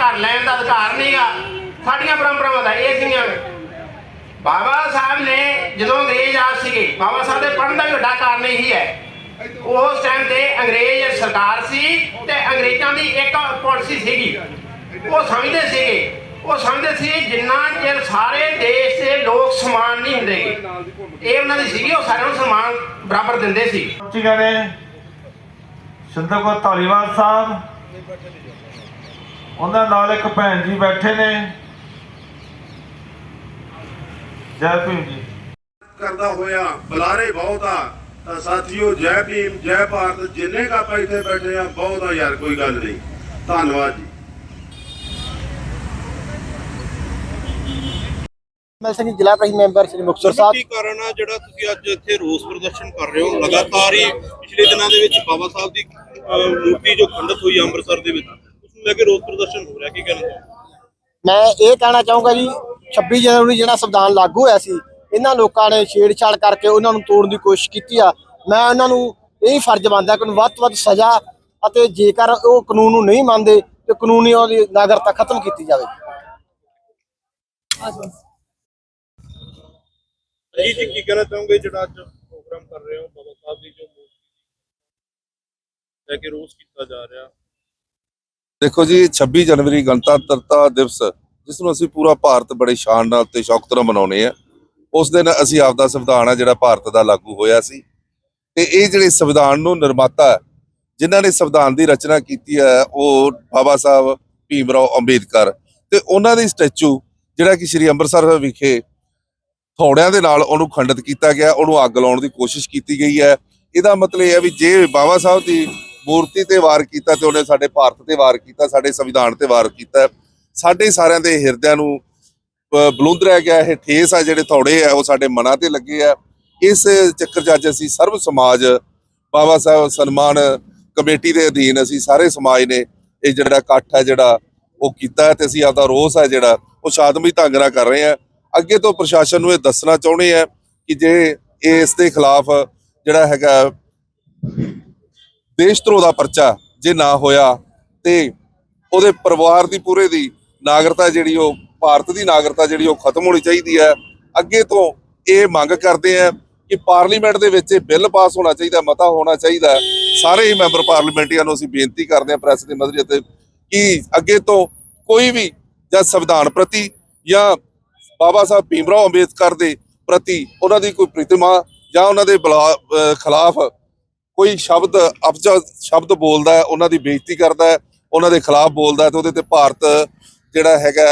ਘਰ ਲੈਣ ਦਾ ਅਧਿਕਾਰ ਨਹੀਂਗਾ ਸਾਡੀਆਂ ਪਰੰਪਰਾਵਾਂ ਦਾ ਇਹ ਸੀਗੀਆਂ ਬਾਬਾ ਸਾਹਿਬ ਨੇ ਜਦੋਂ ਅੰਗਰੇਜ਼ ਆ ਸੀਗੇ, ਬਾਬਾ ਸਾਹਿਬ ਦੇ ਪੜਨ ਦਾ ਵੀ ਵੱਡਾ ਕਾਰਨ ਇਹੀ ਹੈ। ਉਸ ਟਾਈਮ ਤੇ ਅੰਗਰੇਜ਼ ਸਰਕਾਰ ਸੀ ਤੇ ਅੰਗਰੇਜ਼ਾਂ ਦੀ ਇੱਕ ਪਾਲਿਸੀ ਸੀਗੀ। ਉਹ ਸਮਝਦੇ ਸੀਗੇ। ਉਹ ਸਮਝਦੇ ਸੀ ਜਿੰਨਾ ਚਿਰ ਸਾਰੇ ਦੇਸ਼ ਦੇ ਲੋਕ ਸਮਾਨ ਨਹੀਂ ਹੁੰਦੇ ਇਹ ਉਹਨਾਂ ਦੀ ਸੀਗੀ, ਉਹ ਸਾਰਿਆਂ ਨੂੰ ਸਮਾਨ ਬਰਾਬਰ ਦਿੰਦੇ ਸੀ। ਜੀ ਨੇ ਸਿੰਧੂ ਕੋ ਧਾਲੀਵਾਲ ਸਾਹਿਬ। ਉਹਨਾਂ ਨਾਲ ਇੱਕ ਭੈਣ ਜੀ ਬੈਠੇ ਨੇ। ਜੈ ਭੀਮ ਜੀ। ਕਰਦਾ ਹੋਇਆ ਬੁਲਾਰੇ ਬਹੁਤ ਆ। ਤਾਂ ਸਾਥੀਓ ਜੈ ਭੀਮ ਜੈ ਭਾਰਤ ਜਿੰਨੇ ਕਾ ਆਪਾਂ ਇੱਥੇ ਬੈਠੇ ਆ ਬਹੁਤ ਆ ਯਾਰ ਕੋਈ ਗੱਲ ਨਹੀਂ। ਧੰਨਵਾਦ ਜੀ। ਮੈਂ ਸਿੰਘ ਜ਼ਿਲ੍ਹਾ ਪ੍ਰੀਸ਼ਦ ਮੈਂਬਰ ਸ੍ਰੀ ਮੁਕਤਸਰ ਕੀ ਸਾਹਿਬ ਕਾਰਨ ਆ ਜਿਹੜਾ ਤੁਸੀਂ ਅੱਜ ਇੱਥੇ ਰੋਸ ਪ੍ਰਦਰਸ਼ਨ ਕਰ ਰਹੇ ਹੋ? ਲਗਾਤਾਰ ਹੀ ਪਿਛਲੇ ਦਿਨਾਂ ਦੇ ਵਿੱਚ ਬਾਬਾ ਸਾਹਿਬ ਦੀ ਮੂਰਤੀ ਜੋ ਖੰਡਿਤ ਹੋਈ ਅੰਮ੍ਰਿਤਸਰ ਦੇ ਵਿੱਚ। ਲੈ ਕੇ ਰੋਸ ਪ੍ਰਦਰਸ਼ਨ ਹੋ ਰਿਹਾ ਕੀ ਕਹਿਣਾ ਮੈਂ ਇਹ ਕਹਿਣਾ ਚਾਹੂੰਗਾ ਜੀ 26 ਜਨਵਰੀ ਜਿਹੜਾ ਸੰਵਿਧਾਨ ਲਾਗੂ ਹੋਇਆ ਸੀ ਇਹਨਾਂ ਲੋਕਾਂ ਨੇ ਛੇੜਛਾੜ ਕਰਕੇ ਉਹਨਾਂ ਨੂੰ ਤੋੜਨ ਦੀ ਕੋਸ਼ਿਸ਼ ਕੀਤੀ ਆ। ਮੈਂ ਉਹਨਾਂ ਨੂੰ ਇਹ ਫਰਜ਼ ਬਣਦਾ ਕਿ ਉਹਨੂੰ ਵੱਧ ਤੋਂ ਵੱਧ ਸਜ਼ਾ ਅਤੇ ਜੇਕਰ ਉਹ ਕਾਨੂੰਨ ਨੂੰ ਨਹੀਂ ਮੰਨਦੇ ਤੇ ਕਾਨੂੰਨੀ ਉਹਦੀ ਨਾਗਰਿਕਤਾ ਖਤਮ ਕੀਤੀ ਜਾਵੇ। ਜੀ ਜੀ ਕੀ ਕਹਿਣਾ ਚਾਹੋਗੇ ਜਿਹੜਾ ਅੱਜ ਪ੍ਰੋਗਰਾਮ ਕਰ ਰਹੇ ਹੋ? ਬਾਬਾ ਸਾਹਿਬ ਦੀ ਜੋ ਮੂਰਤੀ ਲੈ ਕੇ ਰੋਸ ਕੀਤਾ ਜਾ ਰਿਹਾ। ਦੇਖੋ ਜੀ 26 ਜਨਵਰੀ ਗਣਤੰਤਰਤਾ ਦਿਵਸ ਜਿਸ ਨੂੰ ਅਸੀਂ ਪੂਰਾ ਭਾਰਤ ਬੜੇ ਸ਼ਾਨ ਨਾਲ ਤੇ ਸ਼ੌਕਤ ਨਾਲ ਮਨਾਉਨੇ ਆ ਉਸ ਦਿਨ ਅਸੀਂ ਆਪਦਾ ਸੰਵਿਧਾਨ ਆ ਜਿਹੜਾ ਭਾਰਤ ਦਾ ਲਾਗੂ ਹੋਇਆ ਸੀ। ਤੇ ਇਹ ਜਿਹੜੇ ਸੰਵਿਧਾਨ ਨੂੰ ਨਿਰਮਾਤਾ ਹੈ, ਜਿਨ੍ਹਾਂ ਨੇ ਸੰਵਿਧਾਨ ਦੀ ਰਚਨਾ ਕੀਤੀ ਹੈ ਉਹ ਬਾਬਾ ਸਾਹਿਬ ਭੀਮ ਰਾਓ ਅੰਬੇਦਕਰ। ਤੇ ਉਹਨਾਂ ਦੀ ਸਟੈਚੂ ਜਿਹੜਾ ਕਿ ਸ੍ਰੀ ਅੰਮ੍ਰਿਤਸਰ ਵਿਖੇ ਥੋੜਿਆਂ ਦੇ ਨਾਲ ਉਹਨੂੰ ਖੰਡਿਤ ਕੀਤਾ ਗਿਆ ਉਹਨੂੰ ਅੱਗ ਲਾਉਣ ਦੀ ਕੋਸ਼ਿਸ਼ ਕੀਤੀ ਗਈ ਹੈ। ਇਹਦਾ ਮਤਲਬ ਇਹ ਹੈ ਵੀ ਜੇ ਬਾਬਾ ਸਾਹਿਬ ਦੀ ਮੂਰਤੀ ਤੇ ਵਾਰ ਕੀਤਾ ਤੇ ਉਹਨੇ ਸਾਡੇ ਭਾਰਤ ਤੇ ਵਾਰ ਕੀਤਾ ਸਾਡੇ ਸੰਵਿਧਾਨ ਤੇ ਵਾਰ ਕੀਤਾ। ਸਾਡੇ ਸਾਰਿਆਂ ਦੇ ਹਿਰਦਿਆਂ ਨੂੰ ਅਹ, ਰਹਿ ਗਿਆ ਇਹ ਠੇਸ ਆ ਜਿਹੜੇ ਥੋੜੇ ਆ ਉਹ ਸਾਡੇ ਮਨਾਂ ਤੇ ਲੱਗੇ ਆ। ਇਸ ਚੱਕਰ 'ਚ ਅੱਜ ਅਸੀਂ ਸਰਵ ਸਮਾਜ ਬਾਬਾ ਸਾਹਿਬ ਸਨਮਾਨ ਕਮੇਟੀ ਦੇ ਅਧੀਨ ਅਸੀਂ ਸਾਰੇ ਸਮਾਜ ਨੇ ਇਹ ਜਿਹੜਾ ਇਕੱਠ ਹੈ ਜਿਹੜਾ ਉਹ ਕੀਤਾ ਹੈ ਤੇ ਅਸੀਂ ਆਪਦਾ ਰੋਸ ਹੈ ਜਿਹੜਾ ਉਹ ਸ਼ਾਂਤਮਈ ਢੰਗ ਨਾਲ ਕਰ ਰਹੇ ਆ। ਅੱਗੇ ਤੋਂ ਪ੍ਰਸ਼ਾਸਨ ਨੂੰ ਇਹ ਦੱਸਣਾ ਚਾਹੁੰਦੇ ਆ ਕਿ ਜੇ ਇਸ ਦੇ ਖਿਲਾਫ ਜਿਹੜਾ ਹੈਗਾ ਦੇਸ਼ ਧਰੋ ਦਾ ਪਰਚਾ ਜੇ ਨਾ ਹੋਇਆ ਤੇ ਉਹਦੇ ਪਰਿਵਾਰ ਦੀ ਪੂਰੇ ਦੀ ਨਾਗਰਿਕਤਾ ਜਿਹੜੀ ਉਹ, ਭਾਰਤ ਦੀ ਨਾਗਰਿਕਤਾ ਜਿਹੜੀ ਉਹ ਖਤਮ ਹੋਣੀ ਚਾਹੀਦੀ ਹੈ। ਅੱਗੇ ਤੋਂ ਇਹ ਮੰਗ ਕਰਦੇ ਆ ਕਿ ਪਾਰਲੀਮੈਂਟ ਦੇ ਵਿੱਚ ਇਹ ਬਿੱਲ ਪਾਸ ਹੋਣਾ ਚਾਹੀਦਾ, ਮਤਾ ਹੋਣਾ ਚਾਹੀਦਾ। ਸਾਰੇ ਹੀ ਮੈਂਬਰ ਪਾਰਲੀਮੈਂਟੀਆਂ ਨੂੰ ਅਸੀਂ ਬੇਨਤੀ ਕਰਦੇ ਹਾਂ, ਪ੍ਰੈਸ ਦੇ ਮਦਰੀ ਤੇ ਕਿ ਅੱਗੇ ਤੋਂ ਕੋਈ ਵੀ ਜਾਂ ਸੰਵਿਧਾਨ ਪ੍ਰਤੀ ਜਾਂ ਬਾਬਾ ਸਾਹਿਬ ਭੀਮਰਾਓ ਅੰਬੇਦਕਰ ਦੇ ਪ੍ਰਤੀ ਉਹਨਾਂ ਦੀ ਕੋਈ ਪ੍ਰਤਿਮਾ ਜਾਂ ਉਹਨਾਂ ਦੇ ਬਲਾ- ਖਿਲਾਫ ਕੋਈ ਸ਼ਬਦ ਅਪਜ ਸ਼ਬਦ ਬੋਲਦਾ ਹੈ ਉਹਨਾਂ ਦੀ ਬੇਇੱਜ਼ਤੀ ਕਰਦਾ ਹੈ ਉਹਨਾਂ ਦੇ ਖਿਲਾਫ ਬੋਲਦਾ ਹੈ ਤੇ ਉਹਦੇ ਤੇ ਭਾਰਤ ਜਿਹੜਾ ਹੈਗਾ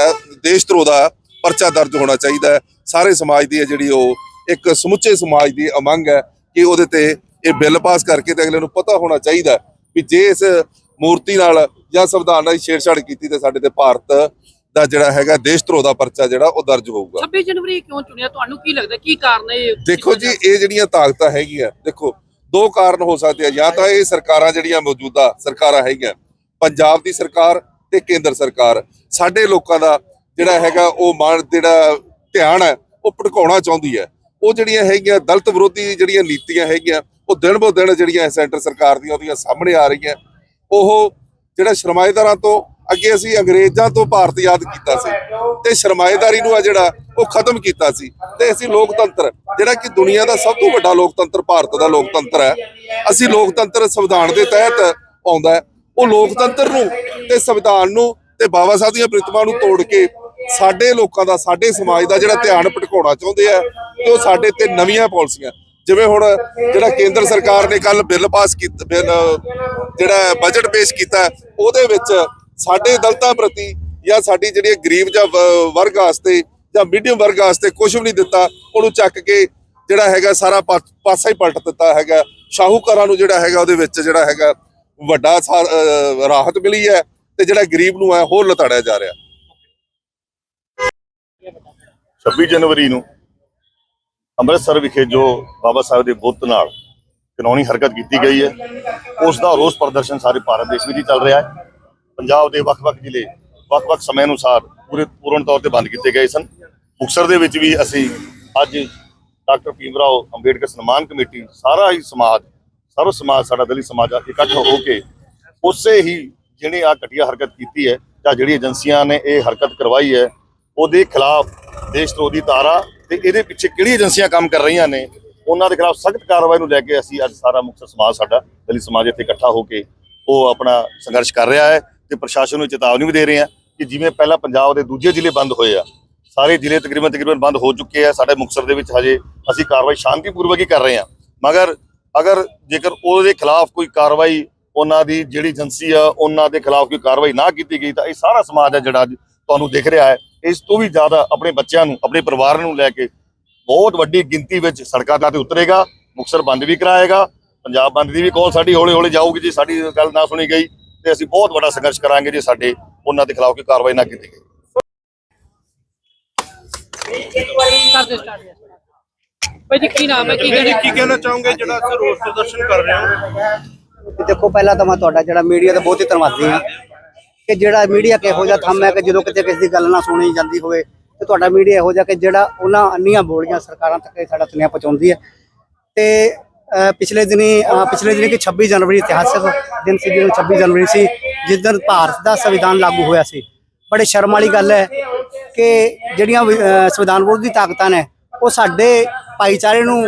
ਦੇਸ਼ ਧਰੋਹ ਦਾ ਪਰਚਾ ਦਰਜ ਹੋਣਾ ਚਾਹੀਦਾ ਹੈ। ਸਾਰੇ ਸਮਾਜ ਦੀ ਹੈ ਜਿਹੜੀ ਉਹ ਇੱਕ ਸਮੁੱਚੇ ਸਮਾਜ ਦੀ ਅਮੰਗ ਹੈ ਕਿ ਉਹਦੇ ਤੇ ਇਹ ਬਿੱਲ ਪਾਸ ਕਰਕੇ ਤੇ ਅਗਲੇ ਨੂੰ ਪਤਾ ਹੋਣਾ ਚਾਹੀਦਾ ਵੀ ਜੇ ਇਸ ਮੂਰਤੀ ਨਾਲ ਜਾਂ ਸੰਵਿਧਾਨ ਨਾਲ ਛੇੜਛਾੜ ਕੀਤੀ ਤੇ ਸਾਡੇ ਤੇ ਭਾਰਤ ਦਾ ਜਿਹੜਾ ਹੈਗਾ ਦੇਸ਼ ਧਰੋਹ ਦਾ ਪਰਚਾ ਜਿਹੜਾ ਉਹ ਦਰਜ ਹੋਊਗਾ। 26 ਜਨਵਰੀ ਕਿਉਂ ਚੁਣਿਆ? ਤੁਹਾਨੂੰ ਕੀ ਲੱਗਦਾ ਕੀ ਕਾਰਨ ਹੈ ਦੇਖੋ ਜੀ ਇਹ ਜਿਹੜੀਆਂ ਤਾਕਤਾਂ ਹੈਗੀਆਂ ਦੇਖੋ ਦੋ ਕਾਰਨ ਹੋ ਸਕਦੇ ਆ। ਜਾਂ ਤਾਂ ਇਹ ਸਰਕਾਰਾਂ ਜਿਹੜੀਆਂ ਮੌਜੂਦਾ ਸਰਕਾਰਾਂ ਹੈਗੀਆਂ, ਪੰਜਾਬ ਦੀ ਸਰਕਾਰ ਤੇ ਕੇਂਦਰ ਸਰਕਾਰ, ਸਾਡੇ ਲੋਕਾਂ ਦਾ ਜਿਹੜਾ ਹੈਗਾ ਉਹ ਮਨ ਜਿਹੜਾ ਧਿਆਨ ਹੈ, ਉਹ ਭਟਕਾਉਣਾ ਚਾਹੁੰਦੀ ਹੈ। ਉਹ ਜਿਹੜੀਆਂ ਹੈਗੀਆਂ ਦਲਤ ਵਿਰੋਧੀ ਜਿਹੜੀਆਂ ਨੀਤੀਆਂ ਹੈਗੀਆਂ, ਉਹ ਦਿਨ ਬੋ ਦਿਨ ਜਿਹੜੀਆਂ ਸੈਂਟਰ ਸਰਕਾਰ ਦੀਆਂ ਉਹਦੀਆਂ ਸਾਹਮਣੇ ਆ ਰਹੀਆਂ। ਉਹ ਜਿਹੜਾ ਸਰਮਾਏਦਾਰਾਂ ਤੋਂ ਅੱਗੇ ਅਸੀਂ ਅੰਗਰੇਜ਼ਾਂ ਤੋਂ ਭਾਰਤ ਯਾਦ ਕੀਤਾ ਸੀ ਤੇ ਸਰਮਾਏਦਾਰੀ ਨੂੰ ਆ ਜਿਹੜਾ ਉਹ ਖਤਮ ਕੀਤਾ ਸੀ ਤੇ ਅਸੀਂ ਲੋਕਤੰਤਰ, ਜਿਹੜਾ ਕਿ ਦੁਨੀਆ ਦਾ ਸਭ ਤੋਂ ਵੱਡਾ ਲੋਕਤੰਤਰ, ਭਾਰਤ ਦਾ ਲੋਕਤੰਤਰ ਹੈ, ਅਸੀਂ ਲੋਕਤੰਤਰ ਸੰਵਿਧਾਨ ਦੇ ਤਹਿਤ ਆਉਂਦਾ ਉਹ ਲੋਕਤੰਤਰ ਨੂੰ ਤੇ ਸੰਵਿਧਾਨ ਨੂੰ ਤੇ ਬਾਬਾ ਸਾਹਿਬ ਦੀਆਂ ਪ੍ਰਤਿਮਾ ਨੂੰ ਤੋੜ ਕੇ ਸਾਡੇ ਲੋਕਾਂ ਦਾ, ਸਾਡੇ ਸਮਾਜ ਦਾ ਜਿਹੜਾ ਧਿਆਨ ਭਟਕਾਉਣਾ ਚਾਹੁੰਦੇ ਆ ਤੇ ਉਹ ਸਾਡੇ ਤੇ ਨਵੀਆਂ ਪਾਲਿਸੀਆਂ। ਜਿਵੇਂ ਹੁਣ ਜਿਹੜਾ ਕੇਂਦਰ ਸਰਕਾਰ ਨੇ ਕੱਲ ਬਿੱਲ ਪਾਸ ਕੀਤਾ ਜਿਹੜਾ ਬਜਟ ਪੇਸ਼ ਕੀਤਾ ਉਹਦੇ ਵਿੱਚ ਸਾਡੇ ਦਲਤਾਂ ਪ੍ਰਤੀ ਜਾਂ ਸਾਡੀ ਜਿਹੜੀ ਗਰੀਬ ਜਾਂ ਵ- ਵਰਗ ਵਾਸਤੇ ਜਾਂ ਮੀਡੀਅਮ ਵਰਗ ਵਾਸਤੇ ਕੁਝ ਵੀ ਨਹੀਂ ਦਿੱਤਾ, ਉਹਨੂੰ ਚੱਕ ਕੇ ਜਿਹੜਾ ਹੈਗਾ ਸਾਰਾ ਪਾ- ਪਾਸਾ ਹੀ ਪਲਟ ਦਿੱਤਾ ਹੈਗਾ। ਸ਼ਾਹੂਕਾਰਾਂ ਨੂੰ ਜਿਹੜਾ ਹੈਗਾ ਉਹਦੇ ਵਿੱਚ ਜਿਹੜਾ ਹੈਗਾ ਵੱਡਾ ਰਾਹਤ ਮਿਲੀ ਹੈ ਤੇ ਜਿਹੜਾ ਗਰੀਬ ਨੂੰ ਹੈ, ਹੋਰ ਲਤਾੜਿਆ ਜਾ ਰਿਹਾ। 26 ਜਨਵਰੀ ਨੂੰ ਅੰਮ੍ਰਿਤਸਰ ਵਿਖੇ ਜੋ ਬਾਬਾ ਸਾਹਿਬ ਦੇ ਬੁੱਤ ਨਾਲ ਕਾਨੂੰਨੀ ਹਰਕਤ ਕੀਤੀ ਗਈ ਹੈ, ਉਸ ਦਾ ਰੋਸ ਪ੍ਰਦਰਸ਼ਨ ਸਾਰੇ ਭਾਰਤ ਦੇਸ਼ ਵਿੱਚ ਹੀ ਚੱਲ ਰਿਹਾ ਹੈ। ਪੰਜਾਬ ਦੇ ਵੱਖ-ਵੱਖ ਜ਼ਿਲ੍ਹੇ, ਵੱਖ-ਵੱਖ ਸਮੇਂ ਅਨੁਸਾਰ ਪੂਰੇ ਪੂਰਨ ਤੌਰ ਤੇ ਬੰਦ ਕੀਤੇ ਗਏ ਸਨ। ਮੁਕਤਸਰ ਦੇ ਵਿੱਚ ਵੀ ਅਸੀਂ ਅੱਜ ਡਾਕਟਰ ਭੀਮਰਾਓ ਅੰਬੇਡਕਰ ਸਨਮਾਨ ਕਮੇਟੀ, ਸਾਰਾ ਹੀ ਸਮਾਜ, ਸਰਵ ਸਮਾਜ, ਸਾਡਾ ਦਲਿਤ ਸਮਾਜ ਆ, ਇਕੱਠ ਹੋ ਕੇ ਉਸੇ ਹੀ ਜਿਹਨੇ ਆ ਘਟੀਆ ਹਰਕਤ ਕੀਤੀ ਹੈ, ਜਾਂ ਜਿਹੜੀ ਏਜੰਸੀਆਂ ਨੇ ਇਹ ਹਰਕਤ ਕਰਵਾਈ ਹੈ, ਉਹਦੇ ਖਿਲਾਫ ਦੇਸ਼ ਵਿਰੋਧੀ ਧਾਰਾ ਤੇ ਇਹਦੇ ਪਿੱਛੇ ਕਿਹੜੀ ਏਜੰਸੀਆਂ ਕੰਮ ਕਰ ਰਹੀਆਂ ਨੇ, ਉਹਨਾਂ ਦੇ ਖਿਲਾਫ ਸਖਤ ਕਾਰਵਾਈ ਨੂੰ ਲੈ ਕੇ ਅਸੀਂ ਅੱਜ ਸਾਰਾ ਮੁਕਤਸਰ ਸਮਾਜ, ਸਾਡਾ ਦਲਿਤ ਸਮਾਜ ਇੱਥੇ ਇਕੱਠਾ ਹੋ ਕੇ ਉਹ ਆਪਣਾ ਸੰਘਰਸ਼ ਕਰ ਰਿਹਾ ਹੈ। ਤੇ ਪ੍ਰਸ਼ਾਸਨ ਨੂੰ ਚੇਤਾਵਨੀ ਵੀ ਦੇ ਰਹੇ ਹਾਂ ਕਿ ਜਿਵੇਂ ਪਹਿਲਾਂ ਪੰਜਾਬ ਦੇ ਦੂਜੇ ਜ਼ਿਲ੍ਹੇ ਬੰਦ ਹੋਏ ਆ, ਸਾਰੇ ਜ਼ਿਲ੍ਹੇ ਤਕਰੀਬਨ ਤਕਰੀਬਨ ਬੰਦ ਹੋ ਚੁੱਕੇ ਆ, ਸਾਡੇ ਮੁਕਤਸਰ ਦੇ ਵਿੱਚ ਹਜੇ ਅਸੀਂ ਕਾਰਵਾਈ ਸ਼ਾਂਤੀਪੂਰਵਕ ਹੀ ਕਰ ਰਹੇ ਹਾਂ। ਮਗਰ ਅਗਰ ਜੇਕਰ ਉਹਦੇ ਖਿਲਾਫ ਕੋਈ ਕਾਰਵਾਈ ਉਹਨਾਂ ਦੀ ਜਿਹੜੀ ਏਜੰਸੀ ਆ, ਉਹਨਾਂ ਦੇ ਖਿਲਾਫ ਕੋਈ ਕਾਰਵਾਈ ਨਾ ਕੀਤੀ ਗਈ ਤਾਂ ਇਹ ਸਾਰਾ ਸਮਾਜ ਆ ਜਿਹੜਾ ਅੱਜ ਤੁਹਾਨੂੰ ਦਿਖ ਰਿਹਾ ਹੈ। ਇਸ ਤੋਂ ਵੀ ਜ਼ਿਆਦਾ ਆਪਣੇ ਬੱਚਿਆਂ ਨੂੰ, ਆਪਣੇ ਪਰਿਵਾਰ ਨੂੰ ਲੈ ਕੇ ਬਹੁਤ ਵੱਡੀ ਗਿਣਤੀ ਵਿੱਚ ਸੜਕਾਂ ਤੇ ਉਤਰੇਗਾ, ਮੁਕਤਸਰ ਬੰਦ ਵੀ ਕਰਾਏਗਾ, ਪੰਜਾਬ ਬੰਦ ਦੀ ਵੀ ਕਾਲ ਸਾਡੀ ਹੌਲੀ ਹੌਲੀ ਜਾਊਗੀ ਜੇ, ਸਾਡੀ ਗੱਲ ਨਾ ਸੁਣੀ ਗਈ। ਤੇ ਅਸੀਂ ਬਹੁਤ ਵੱਡਾ ਸੰਘਰਸ਼ ਕਰਾਂਗੇ ਜੇ ਸਾਡੇ ਉਹਨਾਂ ਦੇ ਖਿਲਾਫ ਕੋਈ ਕਾਰਵਾਈ ਨਾ ਕੀਤੀ ਗਈ। ਕਰਦੇ ਸਟਾਰਟ ਭਾਈ ਜੀ ਕੀ ਨਾਮ ਹੈ? ਕੀ ਕੀ ਕਹਿਣਾ ਕੀ ਕਹਿਣਾ ਚਾਹੋਗੇ ਜਿਹੜਾ ਇੱਥੇ ਰੋਸ ਪ੍ਰਦਰਸ਼ਨ ਕਰ ਰਹੇ ਹੋ? ਤੇ ਦੇਖੋ ਪਹਿਲਾਂ ਤਾਂ ਮੈਂ ਤੁਹਾਡਾ ਜਿਹੜਾ ਮੀਡੀਆ ਦਾ ਬਹੁਤ ਹੀ ਧੰਨਵਾਦੀ ਹਾਂ ਕਿ ਜਿਹੜਾ ਮੀਡੀਆ ਕਿਹੋ ਜਿਹਾ ਥੰਮ ਹੈ ਕਿ ਜਦੋਂ ਕਿਤੇ ਕਿਸੇ ਦੀ ਗੱਲ ਨਾ ਸੁਣੀ ਜਾਂਦੀ ਹੋਵੇ ਤੇ ਤੁਹਾਡਾ ਮੀਡੀਆ ਇਹੋ ਜਿਹਾ ਕਿ ਜਿਹੜਾ ਉਹਨਾਂ ਅੰਨੀਆਂ ਬੋਲੀਆਂ ਸਰਕਾਰਾਂ ਤੱਕ ਇਹ ਸਾਡਾ ਸੁਨੇਹਾ ਪਹੁੰਚਾਉਂਦੀ ਹੈ। ਤੇ ਪਿਛਲੇ ਦਿਨੀ ਪਿਛਲੇ ਦਿਨੀ ਕਿ 26 ਜਨਵਰੀ ਇਤਿਹਾਸਕ ਦਿਨ ਸੀ ਜਦੋਂ 26 ਜਨਵਰੀ ਸੀ ਜਿਸ ਦਿਨ ਭਾਰਤ ਦਾ ਸੰਵਿਧਾਨ ਲਾਗੂ ਹੋਇਆ ਸੀ। ਬੜੇ ਸ਼ਰਮ ਵਾਲੀ ਗੱਲ ਹੈ ਕਿ ਜਿਹੜੀਆਂ ਸੰਵਿਧਾਨ ਵਿਰੋਧੀ ਤਾਕਤਾਂ ਨੇ, ਉਹ ਸਾਡੇ ਭਾਈਚਾਰੇ ਨੂੰ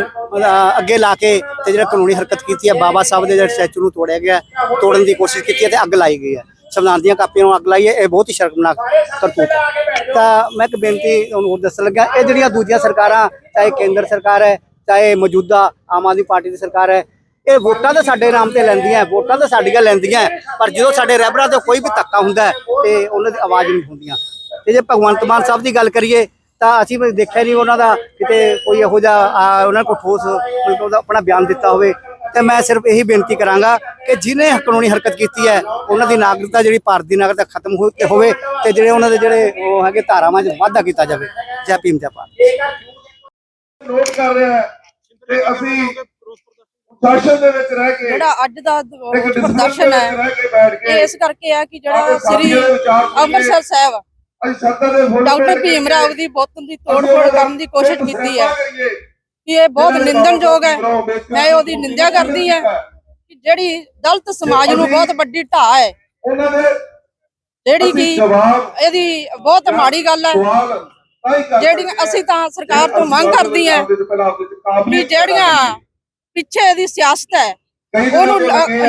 ਅੱਗੇ ਲਾ ਕੇ ਤੇ ਜਿਹੜਾ ਕਾਨੂੰਨੀ ਹਰਕਤ ਕੀਤੀ ਹੈ, ਬਾਬਾ ਸਾਹਿਬ ਦੇ ਜਿਹੜੇ ਸਟੈਚੂ ਨੂੰ ਤੋੜਿਆ ਗਿਆ, ਤੋੜਨ ਦੀ ਕੋਸ਼ਿਸ਼ ਕੀਤੀ ਹੈ ਤੇ ਅੱਗ ਲਾਈ ਗਈ ਹੈ। ਸੰਵਿਧਾਨ ਦੀਆਂ ਕਾਪੀਆਂ ਨੂੰ ਅੱਗ ਲਾਈ ਹੈ, ਇਹ ਬਹੁਤ ਹੀ ਸ਼ਰਮਨਾਕ ਕਰਤੂਤ ਹੈ। ਤਾਂ ਮੈਂ ਇੱਕ ਬੇਨਤੀ ਤੁਹਾਨੂੰ ਹੋਰ ਦੱਸਣ ਲੱਗਾ ਇਹ ਜਿਹੜੀਆਂ ਦੂਜੀਆਂ ਸਰਕਾਰਾਂ, ਚਾਹੇ ਕੇਂਦਰ ਸਰਕਾਰ ਹੈ ਚਾਹੇ ਮੌਜੂਦਾ ਆਮ ਆਦਮੀ ਪਾਰਟੀ ਦੀ ਸਰਕਾਰ ਹੈ। ਇਹ ਵੋਟਾਂ ਤਾਂ ਸਾਡੇ ਨਾਮ ਤੇ ਲੈਂਦੀਆਂ ਵੋਟਾਂ ਤਾਂ ਸਾਡੀਆਂ ਲੈਂਦੀਆਂ ਪਰ ਜਦੋਂ ਸਾਡੇ ਰਹਿਬਰਾਂ ਤੇ ਕੋਈ ਵੀ ਧੱਕਾ ਹੁੰਦਾ ਹੈ, ਤੇ ਉਹਨਾਂ ਦੀ ਆਵਾਜ਼ ਨਹੀਂ ਹੁੰਦੀਆਂ। ਤੇ ਜੇ ਭਗਵੰਤ ਮਾਨ ਸਾਹਿਬ ਦੀ ਗੱਲ ਕਰੀਏ, ਤਾਂ ਅਸੀਂ ਵੀ ਦੇਖਿਆ ਨਹੀਂ ਉਹਨਾਂ ਦਾ ਕਿਤੇ ਕੋਈ ਇਹੋ ਜਿਹਾ ਉਹਨਾਂ ਕੋਲ ਠੋਸ ਕੋਈ ਉਹਦਾ ਆਪਣਾ ਬਿਆਨ ਦਿੱਤਾ ਹੋਵੇ। ਤੇ ਮੈਂ ਸਿਰਫ ਇਹੀ ਬੇਨਤੀ ਕਰਾਂਗਾ ਕਿ ਜਿਨੇ ਕਾਨੂੰਨੀ ਹਰਕਤ ਕੀਤੀ ਹੈ, ਉਹਨਾਂ ਦੀ ਨਾਗਰਿਕਤਾ ਜਿਹੜੀ ਭਾਰਤ ਦੀ ਨਾਗਰਿਕਤਾ ਖਤਮ ਹੋ ਤੇ ਹੋਵੇ ਤੇ ਜਿਹੜੇ ਉਹਨਾਂ ਦੇ ਜਿਹੜੇ ਉਹ ਹੈਗੇ ਧਾਰਾਵਾਂ 'ਚ ਵਾਧਾ ਕੀਤਾ ਜਾਵੇ। ਜੈ ਭੀਮ, ਜੈ ਭਾਰਤ। ਨੋਟ ਕਰ ਰਿਹਾ ਤੇ ਅਸੀਂ ਸ਼ਾਸਨ ਦੇ ਵਿੱਚ ਰਹਿ ਕੇ ਜਿਹੜਾ ਅੱਜ ਦਾ ਪ੍ਰਦਰਸ਼ਨ ਹੈ ਇਸ ਕਰਕੇ ਆ ਕਿ ਜਿਹੜਾ ਸ੍ਰੀ। ਅੰਮ੍ਰਿਤਸਰ ਸਾਹਿਬ ਡਾਕਟਰ ਭੀਮ ਰਾਓ ਦੀ ਬੋਤਲ ਦੀ ਤੋੜ ਅਸੀਂ ਫੋੜ ਉਹਦਾ ਕਰਨ ਦੀ ਕੋਸ਼ਿਸ਼ ਕੀਤੀ ਹੈ। ਕਿ ਇਹ ਬਹੁਤ ਨਿੰਦਣਯੋਗ ਹੈ ਮੈਂ ਉਹਦੀ ਨਿੰਦਿਆ ਕਰਦੀ ਹਾਂ ਕਿ ਜਿਹੜੀ ਦਲਿਤ ਸਮਾਜ ਨੂੰ ਬਹੁਤ ਵੱਡੀ ਢਾਹ ਹੈ ਉਹਨਾਂ ਦੇ ਜਿਹੜੀ ਕਿ ਇਹਦੀ ਬਹੁਤ ਮਾੜੀ ਗੱਲ ਹੈ ਜਿਹੜੀਆਂ ਅਸੀਂ ਤਾਂ ਸਰਕਾਰ ਤੋਂ ਮੰਗ ਕਰਦੀ ਹਾਂ ਵੀ ਜਿਹੜੀਆਂ। ਪਿੱਛੇ ਦੀ ਸਿਆਸਤ ਹੈ ਉਹਨੂੰ।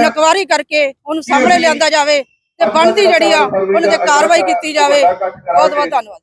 ਨਕਵਾਰੀ ਕਰਕੇ ਉਹਨੂੰ ਸਾਹਮਣੇ ਲਿਆਂਦਾ ਜਾਵੇ ਤੇ ਬਣਦੀ ਜਿਹੜੀ ਆ ਉਹਨਾਂ ਤੇ ਕਾਰਵਾਈ ਕੀਤੀ ਜਾਵੇ। ਬਹੁਤ ਬਹੁਤ ਧੰਨਵਾਦ।